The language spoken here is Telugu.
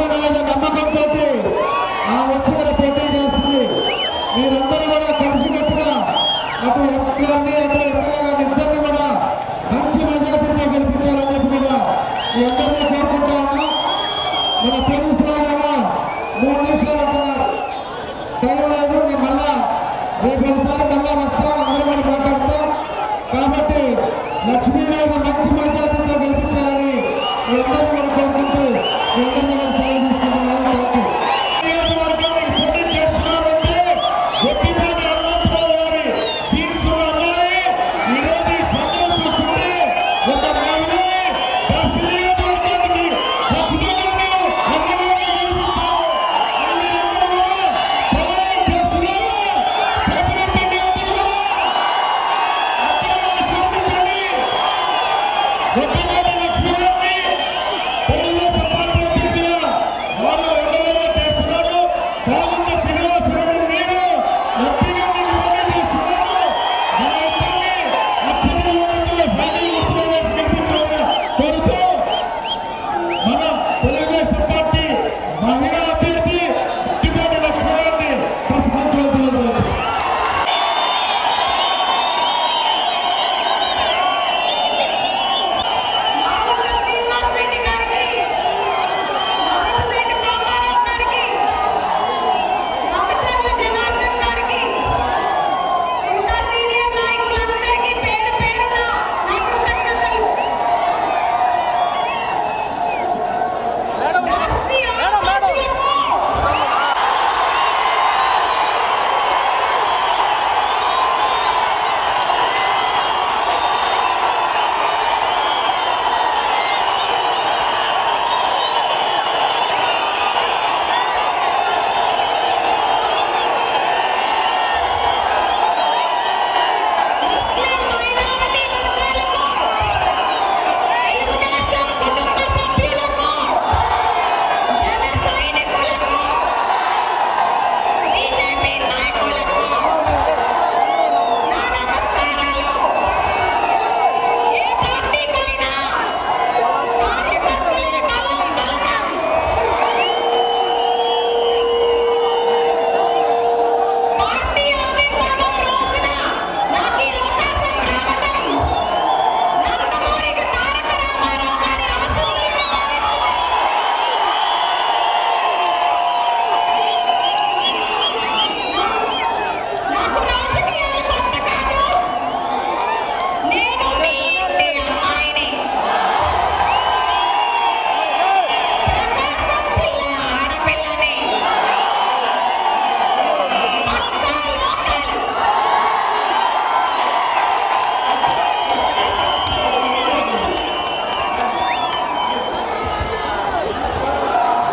గెలుస్తారనే నమ్మకంతో ఆ వచ్చి ఇక్కడ పోటీ చేస్తుంది. మీరందరూ కూడా కలిసికట్టుగా అటు ఎంపీ గారిని అటు ఎమ్మెల్యే కూడా మంచి మెజార్టీతో గెలిపించాలని చెప్పి కూడా మీ అందరినీ కోరుకుంటా ఉన్నా. మన పోలీసు వాళ్ళేమో మూడు నిమిషాలు అంటున్నారు. టైం కాబట్టి లక్ష్మీ మంచి మెజార్టీతో గెలిపించాలని మీ అందరినీ